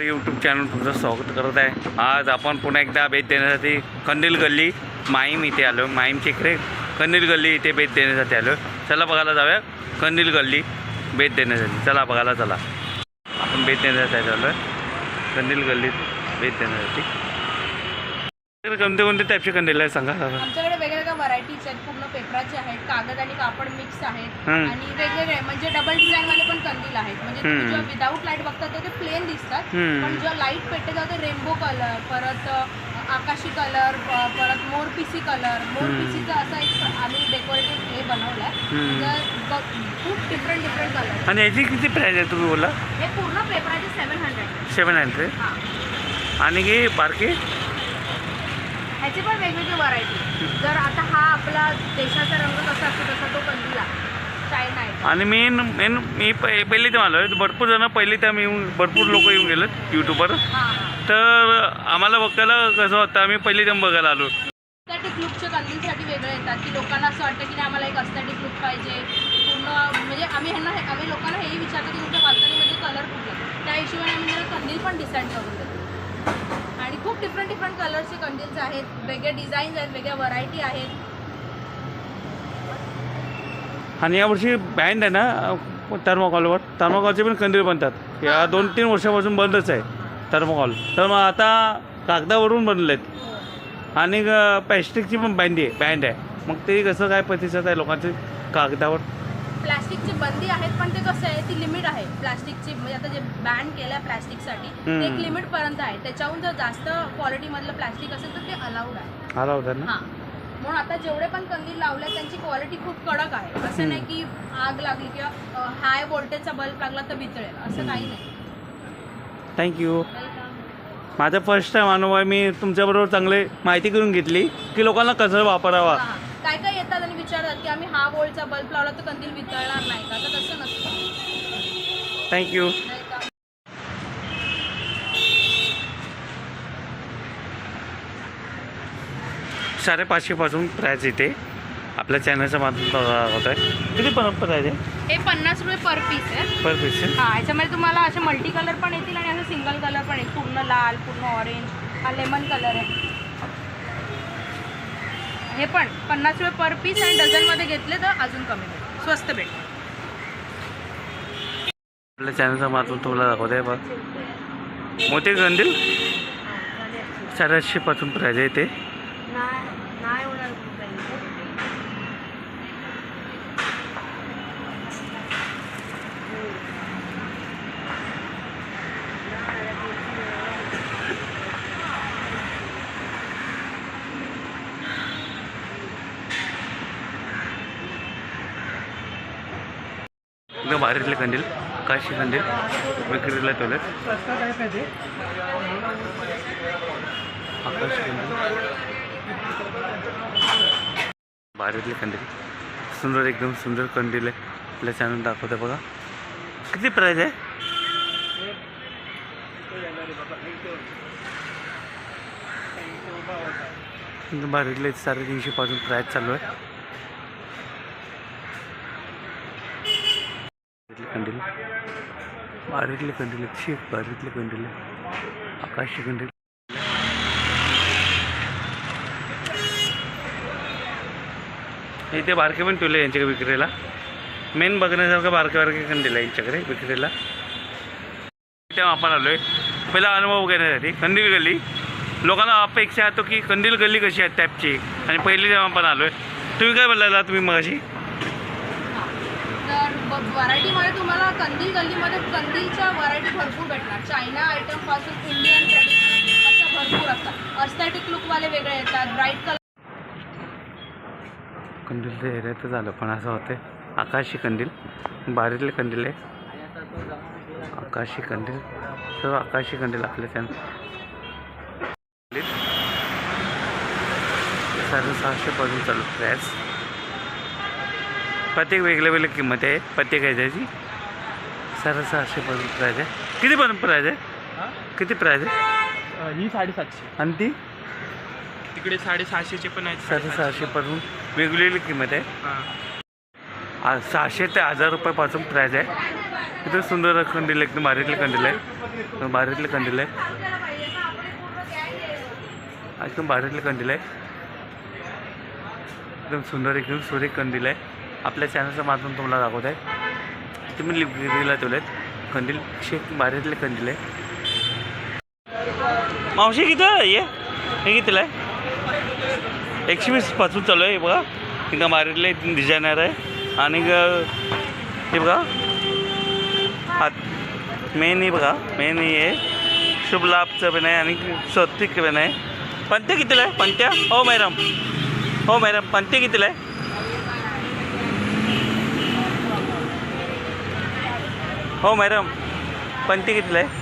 YouTube channel तुमचं स्वागत करत आहे. आज आपण पुन्हा एकदा भेट देण्यासाठी कंदील गल्ली माहीम इथे आलो. माहीमच्या इकडे कंदील गल्ली इथे भेट देण्यासाठी आलो. चला बघायला जाऊया. कंदील गल्ली भेट देण्यासाठी. चला बघायला चला. आपण भेट देण्यासाठी आलो आहे कंदील गल्लीत भेट देण्यासाठी. कोणते कोणते टाईपचे कंदील आहे सांगा. आमच्याकडे वेगवेगळ्या व्हरायटीज आहेत पूर्ण पेपराचे आहेत कागद आणि कापड मिक्स आहेत हम्म. आणि वेगवेगळे म्हणजे डबल डिझाईन वाले पण कंदील आहेत म्हणजे तुम्ही हम्म. जेव्हा विदाऊट लाइट बघता तर ते प्लेन दिसतात हम्म. पण जेव्हा लाइट पेटते तेव्हा ते रेनबो कलर परत अ, आकाशी कलर परत मोर पिसी कलर मोर हम्म. पिसीचा असा एक आम्ही डेकोरेटिव्ह हे बनवलं हम्म. खूप डिफरंट डिफरंट कलर आणि याची किती प्राईज आहे तुम्ही बोला हे पूर्ण पेपराचे सेवन हंड्रेड सेवन हंड्रेड हां आणि बारके ह्याची पण वेगवेगळी व्हरायटी जर आता हा आपला देशाचा रंग कसा असतो तसा तो कंदील. आहे चायना आहे आणि मेन मेन मी पहि- पहिली ते आलो भरपूर जण पहिली त्या मी येऊन भरपूर लोक येऊन गेलेत यूट्यूबवर हां हां. तर आम्हाला बघायला कसं होतं आम्ही पहिली टाइम बघायला आलो. अस्थेटिक लुकच्या कंदीलसाठी वेगळे येतात की लोकांना असं वाटतं की नाही आम्हाला एक अस्थेटिक लुक पाहिजे. पूर्ण म्हणजे आम्ही ह्यांना आम्ही लोकांना हेही विचारतो की तुमच्या बाल्कनीमध्ये कलर कुठला त्या हिशोबाने आम्ही जरा कंदील पण डिसाईड करून देतो. आणि खूप डिफरंट डिफरंट कलरचे कंदील्स आहेत. वेगळे डिझाईन्स आहेत वेगळ्या व्हरायटी आहेत. आणि यावर्षी बँड आहे ना थर्मोकॉलवर थर्मोकॉलचे पण कंदील बनतात. या दोन तीन वर्षापासून बंदच आहे थर्मोकॉल तर मग आता कागदावरून बनलेत. आणि प्लॅस्टिकची पण बँडी आहे बँड आहे. मग ते कसं काय प्रतिसाद आहे लोकांचे कागदावर? प्लास्टिकची बंदी आहेत पण ते कसं आहे ती लिमिट आहे. प्लास्टिकची म्हणजे आता जे बॅन केलं आहे प्लास्टिकसाठी ते एक हम्म. लिमिटपर्यंत आहे. त्याच्याहून जर जास्त क्वालिटीमधलं प्लास्टिक असेल तर ते अलाउड आहे. होता ना? हां. म्हणून आता जेवढे पण कंदील लावले त्यांची क्वालिटी खूप कडक आहे. असं नाही की आग लागली किंवा हाय व्होल्टेजचा बल्ब लागला तर वितळेल. असं काही नाही. थँक्यू माझा फर्स्ट टाईम अनुभव आहे. मी तुमच्याबरोबर चांगले माहिती करून घेतली की लोकांना कसं वापरावा. काय काय येतात आणि विचारतात की आम्ही हा वोल्टचा बल्ब लावला तर कंदील वितळणार नाही का? तर तसं नसतं. थँक्यू? साडेपाचशेपासून प्राईज येते. आपल्या चॅनलच्या माध्यमातून होत आहे किती पण प्राईज आहे हे पन्नास रुपये पर पीस आहे. पर पीस आहे? हा याच्यामध्ये तुम्हाला असे मल्टी कलर पण येतील आणि असं सिंगल कलर पण येईल पूर्ण लाल पूर्ण ऑरेंज हा लेमन कलर आहे. हे पण पन्नास रुपये पर पीस आणि डझनमध्ये घेतले तर अजून कमी भेटेल स्वस्त भेटेल आपल्या चॅनलच्या माध्यमातून तुम्हाला दाखवत आहे बघ मोठे कंदील साडेआठशेपासून प्राईज आहे ते. एकदम भारीतले कंदील काशी कंदील विक्रीला ठेवलेत आकाश कंदील भारीतले कंदील सुंदर एकदम सुंदर कंदील आहे. आपल्या चॅनल दाखवते बघा. किती प्राईज आहे? एकदम भारीतले साडेतीनशेपासून प्राईज चालू आहे. भारीतले कंडील भारीतले कंदील आहेत शेक आकाशी कंदील इथे बारके पण ठेवले यांच्याकडे विक्रीला. मेन बघण्यासारखं बारके बारके कंदील आहे यांच्याकडे विक्रीला. तेव्हा आपण आलो आहे पहिला अनुभव घेण्यासाठी कंदील गल्ली. लोकांना अपेक्षा येतो की कंदील गल्ली कशी आहे टॅपची आणि पहिली तेव्हा आपण आलो आहे तुम्ही काय बोलला तुम्ही मगाशी अशी व्हरायटीमध्ये तुम्हाला कंदील गल्लीमध्ये कंदीलच्या व्हरायटी भरपूर भेटणार. चायना आयटमपासून इंडियन ट्रेडिशनल असं भरपूर असतात. अस्थेटिक लुकवाले वेगळे येतात ब्राईट कलर कंदील ते एरियातच झालं पण असं होते आकाशी कंदील बारीतले कंदील आहे आकाशी कंदील सर्व आकाशी कंदील आपल्या त्यानं. साडेसहाशेपासून चालू प्राईस प्रत्येक वेगळ्या वेगळ्या किंमत आहे प्रत्येक ह्याच्याची साडेसहाशेपासून प्राईज आहे. किती पण प्राईज आहे? किती प्राईज आहे? ही साडेसातशे. आणि ती? तिकडे साडेसहाशेचे पण आहेत साडेसहाशेपासून वेगवेगळी किंमत आहे. सहाशे ते हजार रुपयापासून प्राईज आहे. इथं सुंदर कंदील आहे, एकदम भारीतले कंदील आहे भारीतले कंदील आहे. एकदम भारीतले कंदील आहे. एकदम सुंदर एकदम सुरेख कंदील आहे. आपल्या चॅनलच्या माध्यम तुम्हाला दाखवत आहे. तुम्ही लिब्रिला ठेवले आहेत कंदील शेक बारीतले कंदील आहे. मावशी किती आहे? हे हे कितीला आहे? एकशे वीसपासून चालू आहे बघा. एकदम मारीतले डिझायनर आहे. आणि ग- हे बघा. हात मेन हे बघा. मेन हे आहे. शुभ लाभचं पण आहे आणि स्वस्तिक पण आहे. पंत्या कितीला आहे? पंत्या? हो मॅडम. हो मॅडम. पंत्या कितीला आहे? हो मॅडम. पंती कितीला आहे.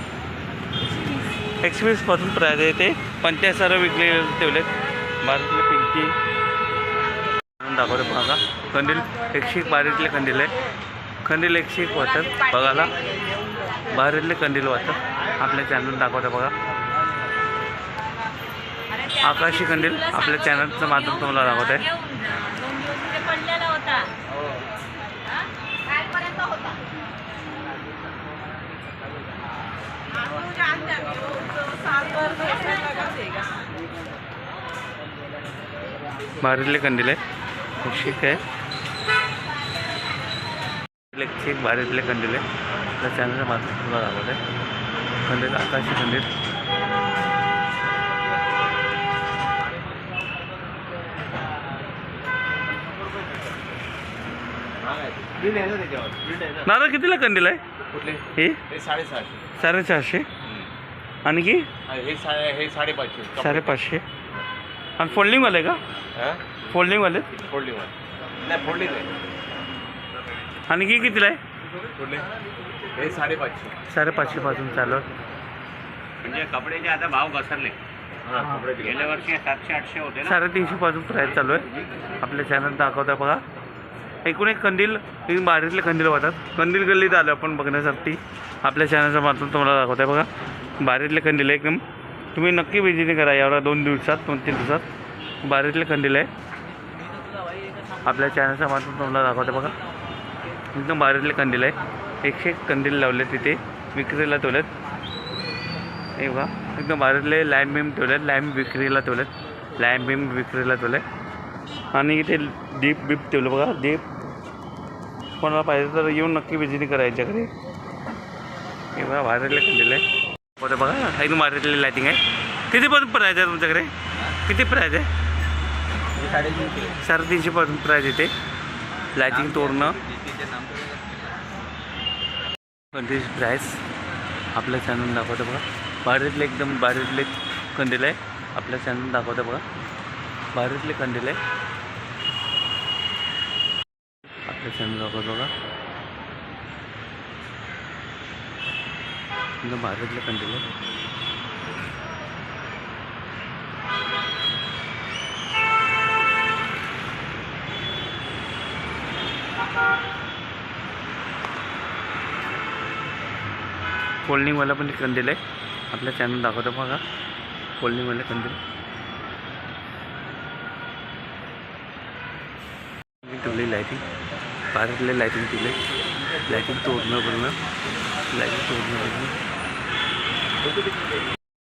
एकशे वीसपासून प्राईज आहे ते पंत्या सर्व विकले ठेवलेत. बारीतले पिंकी. दाखवले दाखवते बघा. कंदील एकशे एक बारीतले कंदील आहे. कंदील एकशे एक वाटतात बघायला बारीतले कंदील वाटतात आपल्या चॅनल दाखवतं बघा. आकाशी कंदील आपल्या चॅनलचं माध्यम तुम्हाला दाखवत. आहे पडलेला होता कालपर्यंत होता बारीतले कंदील आहे एक आहे. एक बारीतले कंदील आहे आपल्या चॅनलच्या माध्यम तुम्हाला दाखवत आहे कंदील आकाशी कंदील दादा कितीला कंदील आहे कुठले? हे? हे साडेसहाशे? साडेचारशे आणि की? हे सा हे साडेपाचशे. साडेपाचशे. आणि फोल्डिंगवाले आहे का? हां? फोल्डिंगवाले फोल्डिंग नाही फोल्डिंग नाही आणि की कितीला आहे? हे साडेपाचशे. साडेपाचशेपासून चालू. आहे म्हणजे कपड्याचे आता भाव घसरले. हां कपड्याचे गेल्या वर्षी सातशे आठशे होते ना? साडेतीनशेपासून प्राईस चालू आहे. आपल्या चॅनल दाखवता बघा. एकूण एक कंदील एक बारीतले कंदील होतात कंदील गल्लीत आलो आपण बघण्यासाठी. आपल्या चॅनलच्या माध्यमातून तुम्हाला दाखवत आहे बघा. बारीतले कंदील आहे एकदम. तुम्ही नक्की विजिटिंग करा. यावर दोन दिवसात दोन तीन दिवसात. बारीतले कंदील आहे. आपल्या चॅनलच्या माध्यमातून तुम्हाला दाखवते बघा. एकदम बारीतले कंदील आहे. एकशे एक कंदील लावले तिथे. विक्रीला ठेवलेत. हे बघा. एकदम बारीतले लॅम्प बीम ठेवलेत. लॅम्प विक्रीला ठेवलेत. लॅम्प बीम विक्रीला ठेवले आणि इथे डीप बीप ठेवलं बघा डीप कोणाला पाहिजे तर येऊन नक्की विजिट करा याच्याकडे. हे बघा वायरले कंदील आहे. होतं बघा एकदम बाहेरले लायटिंग आहे. किती पण प्राईज आहे तुमच्याकडे? किती प्राईज आहे? साडेतीनशेपासून प्राईज येते लायटिंग तोरणं. कंदील प्राईस आपल्या चॅनल दाखवतं बघा. बाहेरीतले एकदम बाहेरीतले कंदील आहे. आपल्या चॅनल दाखवतं बघा. बाहेरीतले कंदील आहे. आपल्या चॅनल दाखवतो बघा. एकदम बाहेरीतले कंदील आहे. फोल्डिंगवाला पण कंदील आहे. आपल्या चॅनल दाखवतो बघा. फोल्डिंगवाले कंदील ठेवलेलं आहे. ती पार्कले लायटिंग दिले लायटिंग तोडणं पूर्ण लायटिंग तोडणं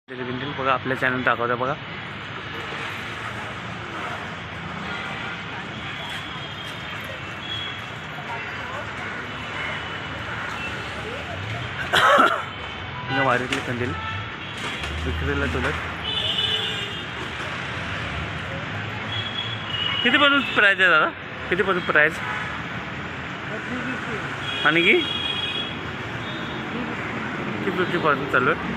पूर्ण बिंदील बघा आपल्या चॅनल दाखवता बघा. वारीतले कंदील विक्रीला तुलत कितीपासून प्राईज आहे दादा? कितीपासून प्राईज आणि की? किती फिफ्टीपासून चालू आहे?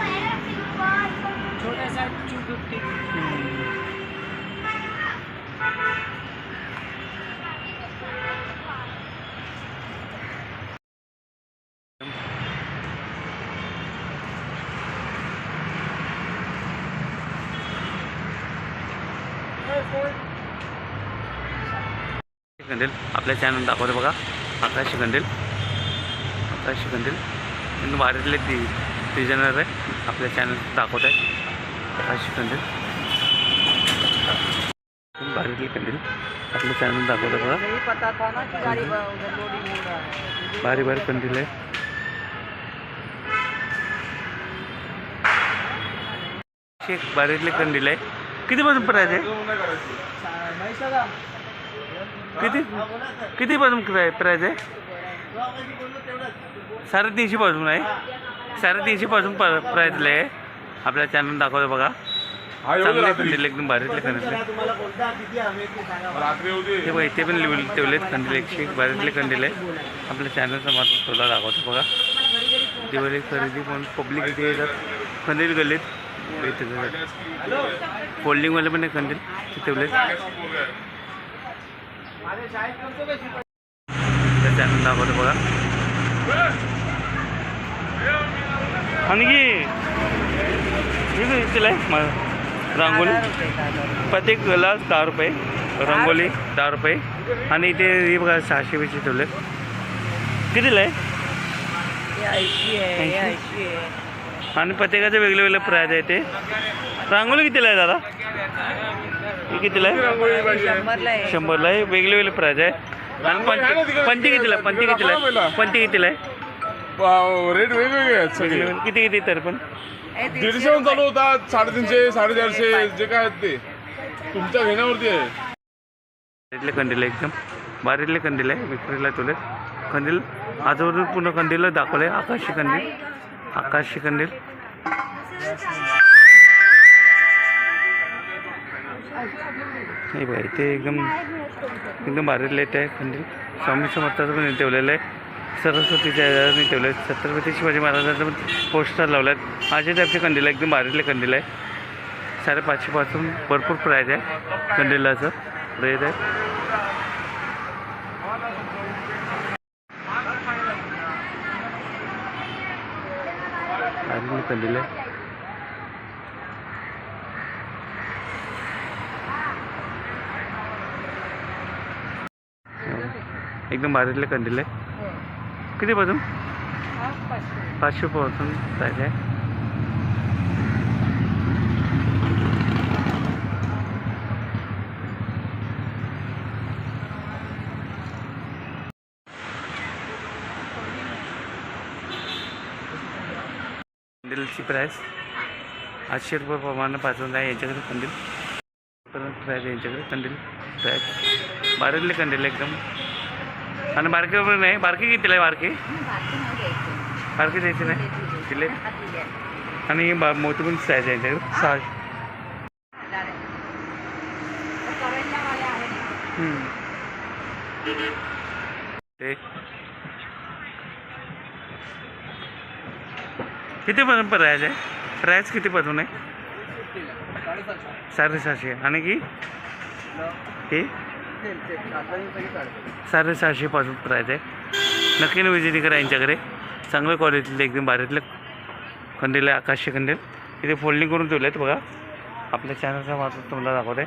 आपल्या चॅनल दाखवते बघा. आकाश कंदील आकाश कंदील वारीतले ती डिझायनर आहे. आपल्या चॅनल दाखवत आहे. आकाश कंदील वारीतले कंदील आपल्या चॅनल दाखवत आहे बघा. भारी भारी कंदील आहे. शेख बारीतले कंदील आहे. किती वाजून प्राईज आहे किती? कितीपासून प्राय प्राईज आहे साडेतीनशे पासून आहे साडेतीनशे पासून प्राईजला आहे आपल्या चॅनल दाखवतो बघा. चांगले कंदील एकदम बारीतले कंदील ते बघा इथे पण लिहून ठेवलेत कंदील एकशे एक बारीतले कंदील आहे आपल्या चॅनलचा मात्र तुला दाखवतो बघा. दिवाळी खरेदी पण पब्लिक इथे येतात. कंदील गल्लीत इथे फोल्डिंगवाले पण आहे कंदील ते ठेवलेत. चॅनल दाखवतो बघा आणखी हे कितीला आहे? म- रांगोळी. प्रत्येक ग्लास दहा रुपये. रंगोली दहा रुपये. आणि इथे हे बघा सहाशे पैसे ठेवले कितीला आहे? आणि प्रत्येकाचे वेगळे वेगळे प्राईज आहे ते. रांगोळी कितीला आहे दादा? ही कितीला आहे? शंभरला आहे. वेगळे वेगळे प्राईज आहे. आणि पंची पंची कितीला आहे? पंची कितीला आहे? पंची कितीला आहे? रेट वेगवेगळे आहेत सगळे. किती किती तरी पण? दीडशे चालू होतात. साडेतीनशे साडेचारशे जे काय आहेत ते. तुमच्या घेण्यावरती आहे. बारीतले कंदील आहे एकदम. बारीतले कंदील आहे. विक्रीला तुले. कंदील आजवरून पूर्ण कंदील दाखवले आकाशी कंदील आकाशी कंदील नाही बाई ते एकदम एकदम भारी लेट आहे कंदील स्वामी समर्थाचं पण ठेवलेलं आहे. सरस्वतीच्या ह्याच्यावर ठेवलं आहे छत्रपती शिवाजी महाराजांचं पण पोस्टर लावलं आहे अशा टाईपचे कंदील आहे एकदम भारीतले कंदील आहे. साडेपाचशेपासून भरपूर प्राईज आहे कंदिलाचं रेट आहे. बारीतले कंदील आहे. एकदम बारीतले कंदील आहे. कितीपासून पाचशेपासून प्राईज आहे. कंदीलची प्राईस आठशे रुपये प्रमाणे पाठवून आहे यांच्याकडे कंदील. प्राईस प्राईज आहे यांच्याकडे कंदील. प्राईज बारीतले कंदील एकदम. आणि बारके नाही. बारके कितीला आहे बारके? बारके द्यायची नाही. दिले. आणि मोठी पण सायज आहे यांच्याकडे किती पर्यंत ते. कितीपासून प्राईज आहे? प्राईज कितीपासून आहे? साडेसहाशे आणि की हे साडेसहाशेपासून प्राईज आहे नक्की विजिट करा यांच्याकडे. चांगल्या क्वालिटीतले एकदम बारीतले कंदील आहे आकाशचे कंदील इथे फोल्डिंग करून ठेवले आहेत बघा. आपल्या चॅनलच्या मार्फत तुम्हाला दाखवते.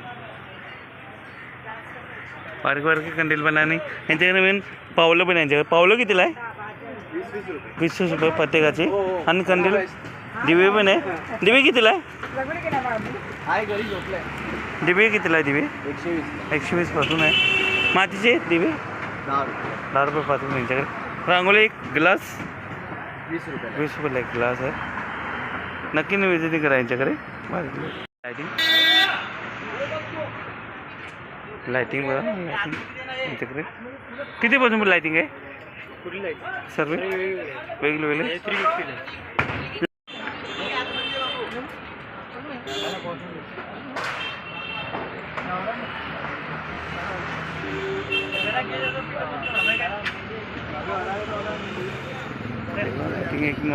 बारीक बारीक कंदील पण आणि यांच्याकडे मेन पावलं पण यांच्याकडे. पावलं कितीला आहे? वीस वीस रुपये प्रत्येकाचे. आणि कंदील दिवे पण आहे. दिवे कितीला आहे? दिवे कितीला आहे दिवे? एकशे वीस. पासून आहे. मातीचे दिवे? दहा रुपये. पासून यांच्याकडे रांगोळी एक ग्लास? वीस रुपयाला एक ग्लास आहे. नक्की विजिट करा यांच्याकडे. लायटिंग लायटिंग बघा. लायटिंग यांच्याकडे. कितीपासून लायटिंग आहे? सर्व? वेगळे वेगळे लायटिंग एक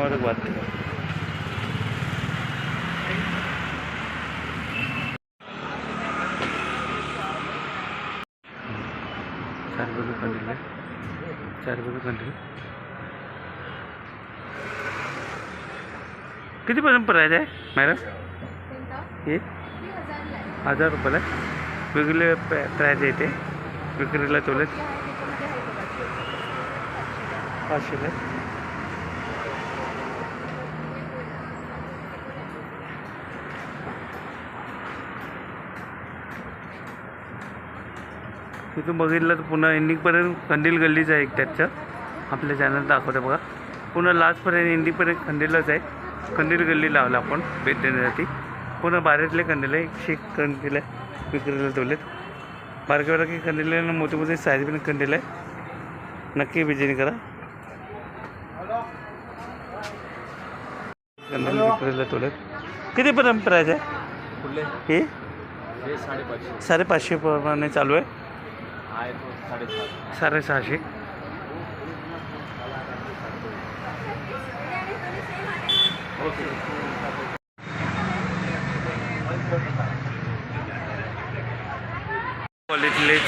नंबर बात चार बघू कंटिन्यू. चार बजे कंटिन्यू. कितीपासून प्राईज आहे मॅडम? हे? हजार रुपयाला. वेगवेगळे प्राईज आहे ते. विक्रीला ठेवलेत पाचशेला. तिथून बघितलं तर पुन्हा एंडिंगपर्यंत कंदील गल्लीच आहे एक त्याचं आपल्या चॅनल दाखवतं बघा. पुन्हा लास्टपर्यंत एंडिंगपर्यंत कंदीलच आहे. कंदील गल्ली लावला आपण भेट देण्यासाठी. पूर्ण बारीतले कंदील आहे. एकशे एक कंदील आहे. विक्रीला ठेवलेत. बारके बारके कंदील आहे आणि मोठे मोठे साईज पण कंदील आहे. नक्की विजिट करा. कंदील विक्रीला ठेवलेत. कितीपर्यंत प्राईज आहे? हे? साडेपाचशे प्रमाणे चालू आहे. साडेसहाशे. क्वालिटीले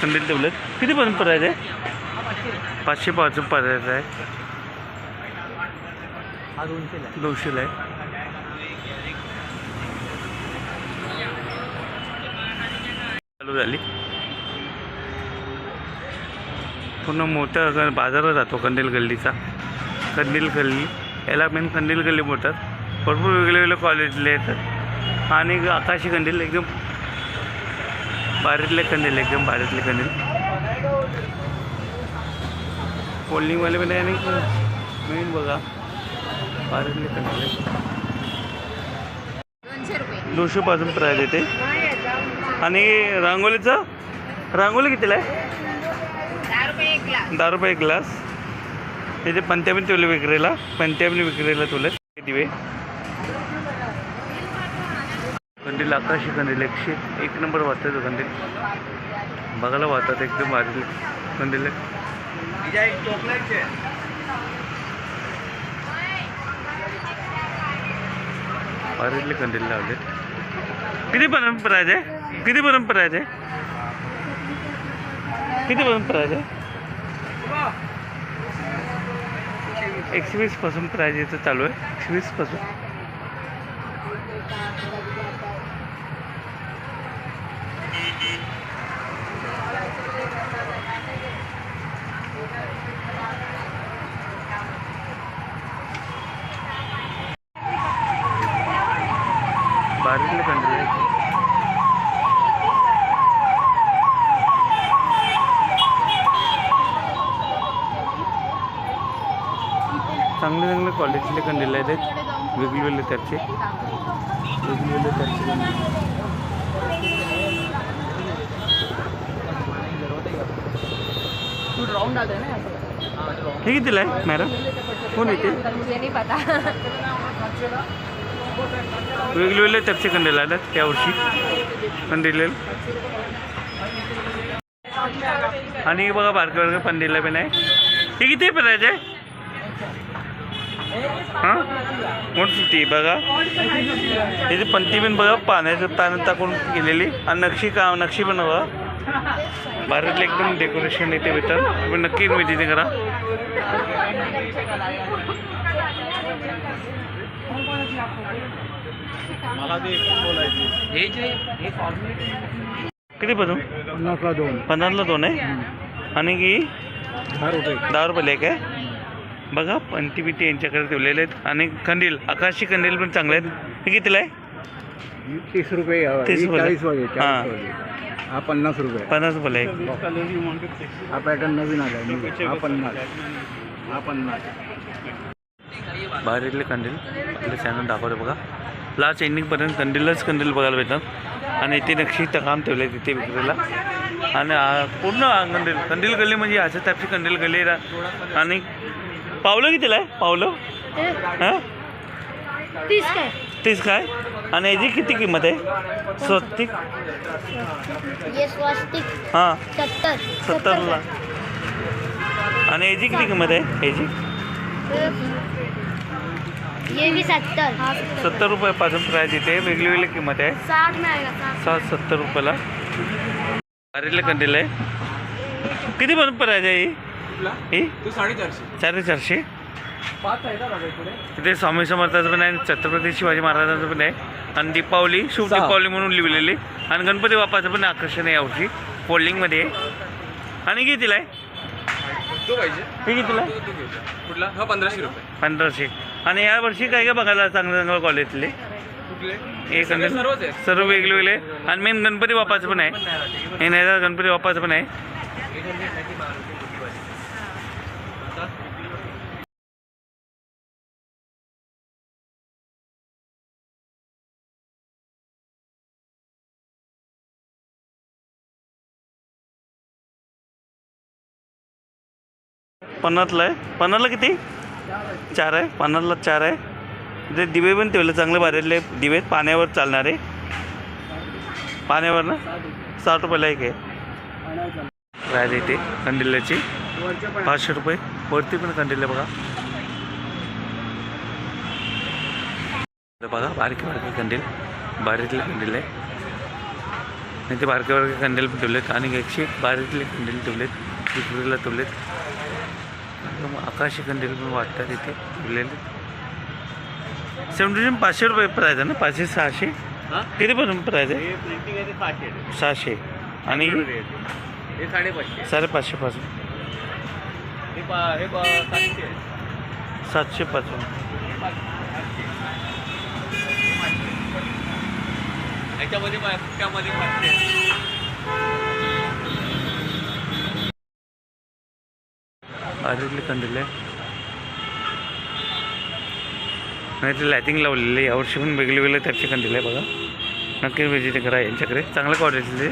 संदील ठेवलेत. कितीपर्यंत प्राईज आहे पाचशे पाच पर्यंत आहे. दोनशेला आहे. चालू झाली. पूर्ण मोठा ग- बाजारात जातो कंदील गल्लीचा. कंदील गल्ली. याला मेन कंदील गल्ली बोलतात. भरपूर वेगळे वेगळे कॉलेजले येतात. आणि आकाशी कंदील एकदम बारीतले कंदील एकदम बारीतले कंदील. फोल्डिंगवाले पण आहे आणि मेन बघा. बारीतले कंदील आहे. दोनशे रुपये. दोनशे पासून प्राईज येते. आणि रांगोलीचं रांगोली कितीला आहे दहा रुपये एक ग्लास दहा रुपये ग्लास. त्याचे पंचावन्न ठेवले विक्रीला. पंचावन्न विक्रीला ठेवले दिवे. कंदील आकाशी कंदील एकशे एक नंबर वाटतं तो कंदील. बघायला वाहतात एकदम भारी कंदील. आहे. कंदील लावले. किती पर्यंत प्राईज आहे किती पर्यंत प्राईज आहे किती पर्यंत प्राईज आहे एकशे वीसपासून प्राईज इथं चालू आहे. एकशे वीसपासून पासून बारीकले कंदील आहे चांगले क्वालिटीचे कंदील आहेत. वेगवेगळे त्याचे. वेगवेगळे त्याचे. हे कितीला आहे मॅडम? कोण येते मुझे नहीं पता. वेगवेगळे त्याचे कंदील आल्यात यावर्षी कंदील आणि बघा बारके बारके पंदीला पण आहे. हे किती प्राईज आहे? हां? वन फिफ्टी बघा? याची पंती पण बघा पाण्याचं पाण्यात टाकून केलेली? आणि नक्षी का नक्षी पण बघा. भारतला एकदम डेकोरेशन इथे भेटतात. तुम्ही नक्की विजिट करा. किती पासून पन्नासला दोन. पन्नासला दोन आहे? आणि की दहा रुपये. दहा रुपये एक आहे? बघा पंती बिती यांच्याकडे ठेवलेले आहेत. आणि कंदील आकाशी कंदील पण चांगले आहेत. हे कितीला आहे? तीस रुपये तीस रुपये. हां. हा पन्नास रुपये. पन्नास रुपये आहे हा. पॅटर्न नवीन आला आहे हा पन्नास. हा पन्नास. बाहेरीतले कंदील चॅनल दाखवतो बघा. लास्ट एंडिंगपर्यंत कंदीलच कंदील बघायला भेटतात. आणि इथे नक्षी काम ठेवले तिथे विक्रीला. आणि पूर्ण कंदील कंदील गल्ली म्हणजे अशा टाईपची कंदील गल्ली. आणि पावलं कितीला आहे? पावलं? हां? तीस काय? तीस काय? आणि याची किती किंमत आहे? स्वस्तिक? हां. सत्तर. सत्तरला. आणि याची किती किंमत आहे? याची? सत्तर. सत्तर रुपयापासून प्राईज इथे वेगळी वेगळी किंमत आहे. साठ सात सत्तर रुपयाला. बारीला कंदील आहे. किती पण प्राईज आहे ही तू साडेचारशे. पाच आहे इथे स्वामी समर्थाचं पण आहे आणि छत्रपती शिवाजी महाराजांचं पण आहे. आणि दीपावली शुभ सहा. दीपावली म्हणून लिहिलेली आणि गणपती बाप्पाचं पण आकर्षण आहे यावर्षी फोल्डिंगमध्ये आहे आणि कितीला आहे? तो पाहिजे. हे कितीला आहे? तो तो घेऊया. कुठला? हा पंधराशे रुपये. पंधराशे. आणि या वर्षी काय काय बघायला चांगलं चांगलं कॉलेजले कुठले? सर्वच आहेत. सर्व वेगळे वेगळे आणि मेन गणपती बाप्पाचं पण आहे. हे नाही गणपती बाप्पाचं पण आहे. पन्नासला आहे. पन्नासला किती? चार आहे. पन्नासला चार आहे. ते दिवे पण ठेवले चांगले भारीतले दिवे. पाण्यावर चालणारे. पाण्यावर ना? साठ रुपयाला एक आहे. राहिले इथे कंदिल्याची पाचशे रुपये. वरती पण कंदिल आहे बघा बघा बारके बारके कंदील बारीतले कंदील आहे. नाही ते बारके बारके कंदील पण ठेवलेत. आणि एकशे बारीतले कंदील ठेवलेत. विक्रीला ठेवलेत. एकदम आकाशी कंदील पण वाटतात इथे ठेवलेले सेवन्टी पाचशे रुपये प्राईज आहे ना? पाचशे सहाशे? कितीपासून प्राईज आहे? सहाशे आणि हे साडेपाचशे साडेपाचशेपासून हे पा हे पा सातशे. सातशेपासून याच्यामध्ये त्यामध्ये पाचशे आहे. नाही ते लायटिंग लावलेली आहे. यावर्षी पण वेगळे वेगळे त्याचे कंदील आहे बघा. नक्की विजिट करा यांच्याकडे. चांगल्या क्वालिटीचे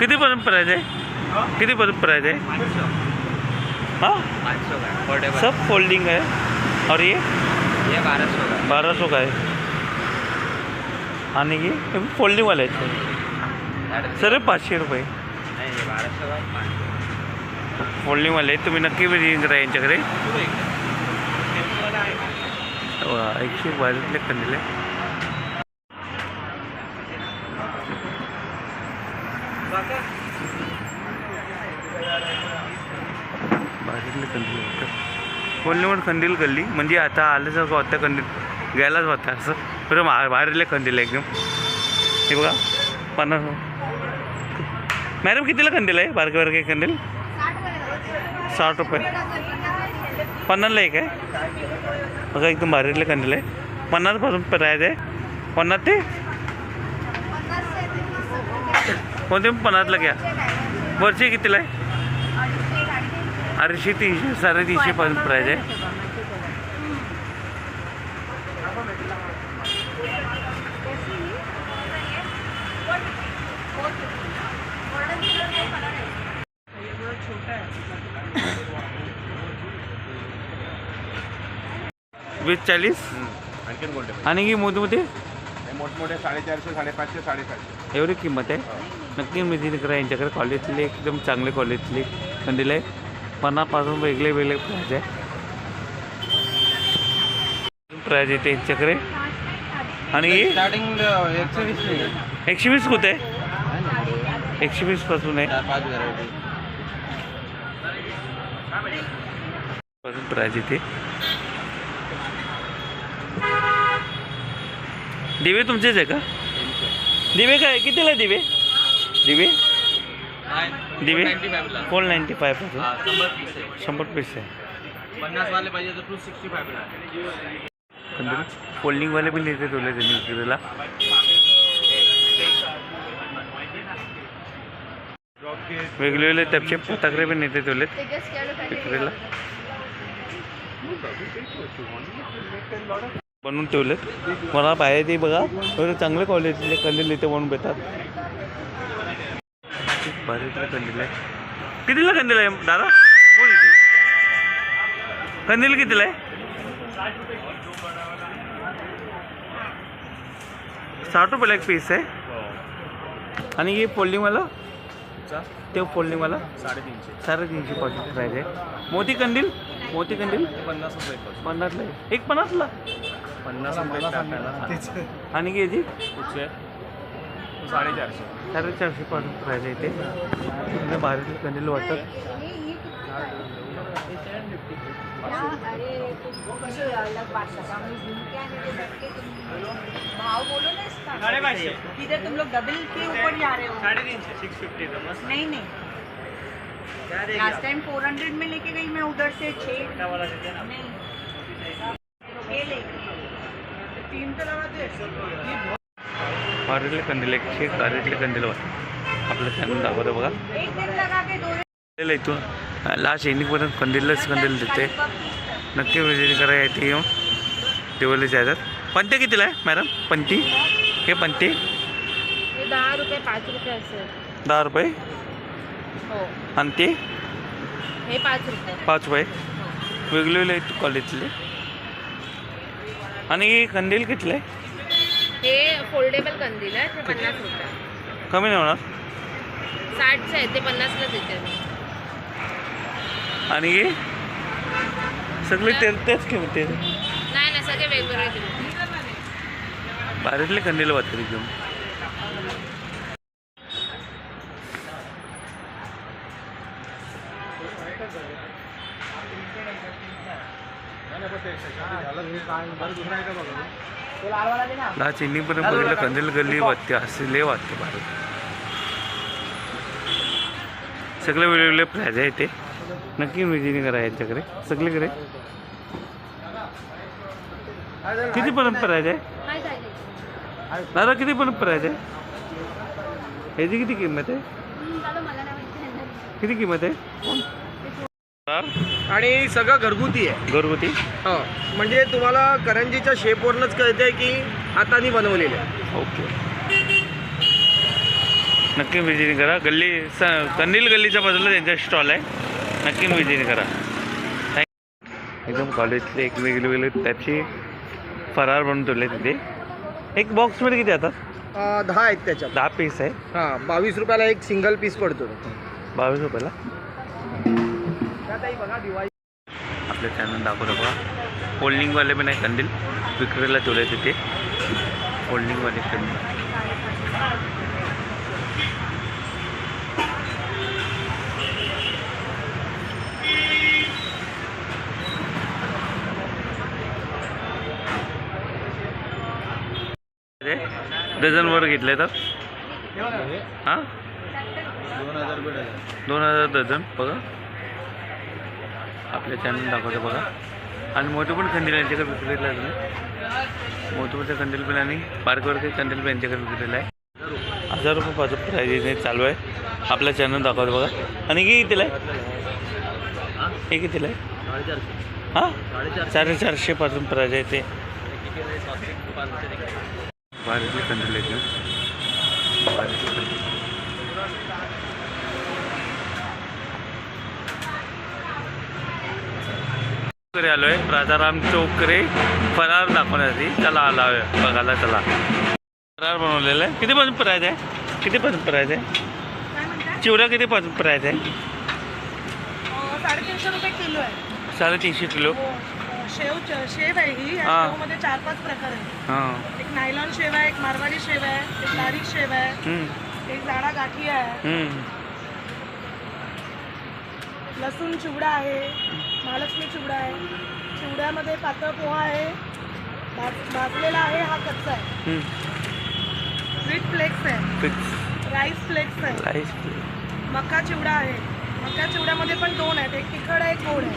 कितीपर्यंत प्राईज आहे? कितीपर्यंत प्राईज आहे? हां? सब फोल्डिंग आहे. और ये? बारा सौ का है आणि ये? फोल्डिंग वाले आहेत. सर पाचशे रुपये. नहीं वाले आहेत तुम्ही नक्की विजिटिंग करा यांच्याकडे. एकशे बारीतले कंदील आहे बारीतले कंदील वाटतं कोल्हेवर कंदील गल्ली म्हणजे आता आल्यासारखं होतं कंदील घ्यायलाच होता असं. बरं मा बाहेरले कंदील आहे एकदम. हे बघा पन्नास मॅडम कितीला कंदील आहे? बारके बारके कंदील साठ रुपये. पन्नासला एक आहे. बघा एकदम भारीतले कंदील आहे. पन्नासपासून प्राईज आहे पन्नास ते? कोणते पन्नासला घ्या. वरचे कितीला आहे? अडीचशे तीनशे साडेतीनशेपासून प्राईज आहे वीस चाळीस. आणखीन कोणते? आणि की मोठी मोठी हे मोठमोठे साडेचारशे साडेपाचशे साडेसातशे. एवढी किंमत आहे? नक्की विजिट करा यांच्याकडे क्वालिटीतले एकदम चांगले क्वालिटीतले कंदील आहे पन्नासपासून वेगळे वेगळे प्राईज आहे. प्राईज येते यांच्याकडे. आणि हे? स्टार्टिंग एक सौ बीस में एकशे वीस कुठे? आहे एकशे आहे. पाँच वेराइटी पासून प्राईज येते. दिवे तुमचेच आहे का? दिवे काय कितीला दिवे? दिवे? दिवे? फोर नाईन्टी फाय शंभर पीस आहे. फोल्डिंगवाले पण इथे ठेवले त्यांनी विक्रीला वेगवेगळे त्याचे फटाकडे पण इथे ठेवलेत विक्रीला बनवून ठेवलेत. मला बाहेर ते बघा एवढे चांगले क्वालिटीचे कंदील इथे बनवून भेटतात भारीतले कंदील आहे कितीला कंदील आहे दादा. कंदील कितीला आहे? साठ रुपयाला एक पीस आहे. आणि हे फोल्डिंगवाला ते फोल्डिंगवाला साडेतीनशे. साडेतीनशे पासून प्राईज आहे. मोती कंदील? मोती कंदील? पन्नास रुपये पन्नासला. एक पन्नासला? पन्नास रुपये आणि घ्यायची कुठचे? साडेचारशे. साडेचारशे पासून प्राईज आहे ते भारीतले कंदील वाटतात भाव बोलो ना इसका तुम लोग डबल के ऊपर जा रहे हो. साढ़े तीन सौ सिक्स फिफ्टी तो मस्त. नहीं नहीं. लास्ट टाइम 400 में लेके गई मैं उधर से छः वाला देते ना नहीं. ये लेके भारीतले कंदील एकशे भारीतले कंदील आपलं चॅनल दाखवतं बघा. एक दिन लगा के दो कंदील इथून. लास्ट एंडिंगपर्यंत कंदीलच कंदील देते नक्की विजिट करा येते येऊन. दिवाळीच्या ह्याच्यात. पंते कितीला आहे मॅडम पंती? हे पंते? हे दहा रुपये पाच रुपये असेल दहा रुपये? हो. आणि ते? हे पाच रुपये. पाच रुपये. वेगवेगळे आहेत क्वालिटीतले आणि कंदील कितले? हे फोल्डेबल कंदील आहे ते पन्नास रुपये. कमी नाही होणार? साठचे आहे ते पन्नासला देते आणि हे? सगळे ते तेच किंमती नाही नाही सगळे वेगवेगळे किंमत बाहेरले कंदील वाटते घेऊन दहा चिन्नी पण बघितलं कंदील गल्ली वाटते असे लय वाटते बाहेर सगळे वेगवेगळे प्राईज आहे ते. नक्की विजिटिंग करा यांच्याकडे. सगळीकडे. किती पर्यंत प्राईज आहे दादा किती पर्यंत प्राईज आहे ह्याची किती किंमत आहे? किती किंमत आहे? आणि सगळं घरगुती आहे. घरगुती? हो. म्हणजे तुम्हाला करंजीच्या शेपवरूनच कळतंय की हाताने बनवलेले ओके. नक्की विजिटिंग करा. गल्ली स कंदील गल्लीच्या बाजूला त्यांचा स्टॉल आहे. नक्की विजिटिंग करा. थँक एकदम कॉलेजचे एक वेगळे वेगळे टाईपचे फरार बनवून ठेवले तिथे. एक बॉक्समध्ये किती येतात अं, दहा आहेत त्याच्यात. दहा पीस आहे. हां बावीस रुपयाला एक सिंगल पीस पडतो. बावीस रुपयाला? आपल्या चॅनल दाखवलं बघा. फोल्डिंगवाले पण आहे कंदील विक्रीला ठेवले तिथे. फोल्डिंगवाले कंदील डझनवर घेतले तर? हां? दोन हजार डझन बघा. आपल्या चॅनल दाखवतो बघा. आणि मोठे पण कंदील यांच्याकडे विक्रीला आहे तुम्ही. मोठे मोठे कंदील पण आणि पार्कवरचे कंदील पण यांच्याकडे विक्रीला आहे हजार रुपये पाच प्राईज चालू आहे. आपल्या चॅनल दाखवतो बघा. आणि किती कितीला आहे? हे कितीला आहे? हां? साडेचारशे पासून प्राईज आहे ते. बारीकले कंदील आहेत कडे आलोय. राजाराम चौकरे फरार दाखवण्यासाठी. चला आला बघायला चला. फरार बनवलेला आहे. किती पासून प्राईज आहे? किती पासून प्राईज आहे? चिवडा किती पासून प्राईज आहे? साडेतीनशे रुपये किलो आहे. साडेतीनशे किलो. हो शेव शेव आहे ही. हा. चार पाच प्रकार आहेत. हां. एक नायलॉन शेव आहे एक मारवाडी शेव आहे एक बारीक शेव आहे एक जाडा गाठी आहे. लसूण चिवडा आहे महालक्ष्मी चिवडा आहे. चिवड्यामध्ये पातळ पोहा आहे. भाज भाजलेला आहे हा कच्चा आहे. स्वीट फ्लेक्स आहे. राईस फ्लेक्स आहे. राईस मका चिवडा आहे. मका चिवड्यामध्ये पण दोन आहेत. एक तिखट आहे एक गोड आहे.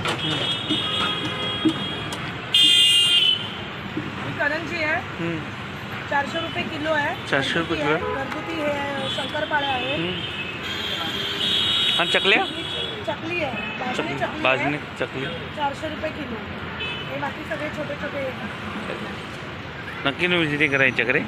ही करंजी आहे. चारशे रुपये किलो आहे. 400 रुपये घरगुती आहे. घरगुती हे आहे, शंकरपाळ्या आहे. आणि चकल्या? चकली आहे. चकली. चकली भाजणी आहे. चकली. चारशे रुपये किलो. हे बाकी सगळे छोटे छोटे नक्की विजिटिंग करा यांच्याकडे.